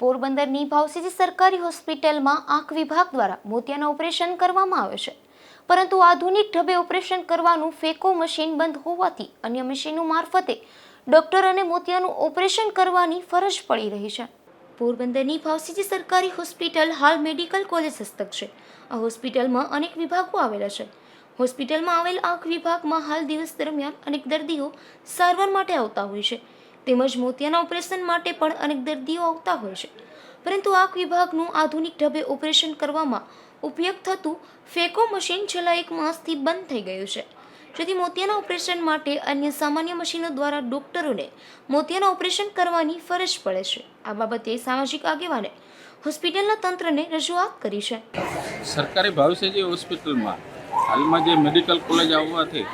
પોરબંદરની ભાવસીજી સરકારી હોસ્પિટલમાં આંખ વિભાગ દ્વારા મોતિયાના ઓપરેશન કરવામાં આવે છે. પરંતુ આધુનિક ઢબે ઓપરેશન કરવાનું ફેકો મશીન બંધ હોવાથી અન્ય મશીનો મારફતે ડોક્ટરોને મોતિયાનું ઓપરેશન કરવાની ફરજ પડી રહી છે. પોરબંદરની ભાવસીજી સરકારી હોસ્પિટલ હાલ મેડિકલ કોલેજ હસ્તક છે. આ હોસ્પિટલમાં અનેક વિભાગો આવેલા છે. હોસ્પિટલમાં આવેલ આંખ વિભાગમાં હાલ દિવસ દરમિયાન અનેક દર્દીઓ સારવાર માટે આવતા હોય છે. તેમજ મોતિયાના ઓપરેશન માટે પણ અનેક દર્દીઓ આવતા હોય છે. પરંતુ આંખ વિભાગનું આધુનિક ઢબે ઓપરેશન કરવામાં ઉપયોગ થતું ફેકો મશીન છેલ્લા એક માસથી બંધ થઈ ગયું છે. જેથી મોતિયાના ઓપરેશન માટે અન્ય સામાન્ય મશીનો દ્વારા ડોક્ટરોને મોતિયાના ઓપરેશન કરવાની ફરજ પડે છે. આ બાબતે સામાજિક આગેવાને હોસ્પિટલના તંત્રને રજૂઆત કરી છે. સરકારી ભાવસેજી હોસ્પિટલમાં હાલમાં જે મેડિકલ કોલેજ આવવાથી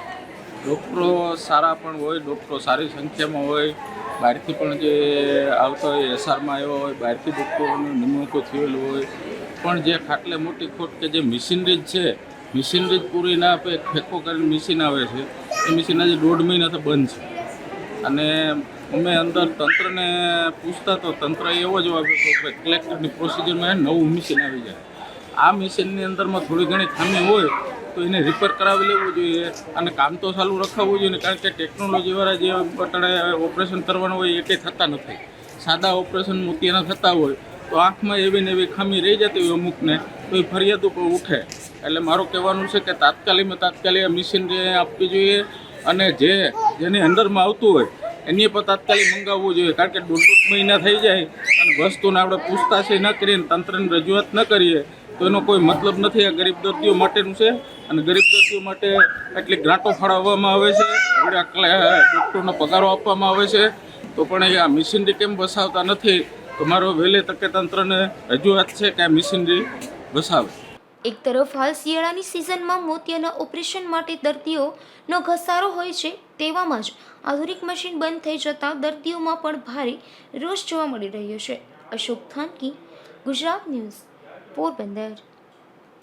ડૉક્ટરો સારા પણ હોય, ડૉક્ટરો સારી સંખ્યામાં હોય. બહારથી પણ જે આવતા હોય, એસઆરમાં આવ્યો હોય, બહારથી ડૉક્ટરોનું નિમણૂકો થયેલું હોય. પણ જે ખાટલે મોટી ખોટ કે જે મશીનરી છે, મશીનરી પૂરી ના આપે, ફેંકો કરીને મશીન આવે છે. એ મશીન આજે દોઢ મહિનાથી બંધ છે. અને અમે અંદર તંત્રને પૂછતા તો તંત્ર એવો જવાબ આપ્યો કે કલેક્ટરની પ્રોસિજરમાં નવું મશીન આવી જાય. આ મશીનની અંદરમાં થોડી ઘણી ખામી હોય તો એને રિપેર કરાવી લેવું જોઈએ અને કામ તો ચાલુ રખાવવું જોઈએ કારણ કે ટેકનોલોજીવાળા જે ઓપરેશન કરવાનું હોય એ કંઈ થતા નથી. સાદા ઓપરેશન મોતિયાના થતા હોય, તો આંખમાં એવી ને એવી ખામી રહી જતી હોય અમુકને, તો એ ફરિયાદ ઉપર ઉઠે. એટલે મારું કહેવાનું છે કે તાત્કાલિકમાં તાત્કાલિક આ મશીન જે આપવી જોઈએ અને જે જેની અંદરમાં આવતું હોય, એની પર તાત્કાલિક મંગાવવું જોઈએ. કારણ કે દોઢ દોઢ મહિના થઈ જાય અને વસ્તુને આપણે પૂછતાછી ન કરીને તંત્રને રજૂઆત ન કરીએ તો એનો કોઈ મતલબ નથી આ ગરીબ દર્દીઓ માટેનું છે. અને ગરીબ દર્દીઓ માટે એટલી ગ્રાંટો ફાળવવામાં આવે છે. ડૉક્ટરનો પગારો આપવામાં આવે છે. તો પણ એ આ મશીનરી કેમ વસાવતા નથી? તો મારો વહેલે તકે તંત્રને રજૂઆત છે કે આ મશીનરી વસાવે. એક તરફ હાલ શિયાળાની સિઝનમાં મોતિયાના ઓપરેશન માટે દર્દીઓનો ઘસારો હોય છે તેવામાં જ આધુનિક મશીન બંધ થઈ જતાં દર્દીઓમાં પણ ભારે રોષ જોવા મળી રહ્યો છે. અશોક થાનકી, ગુજરાત ન્યૂઝ. પોરબંદર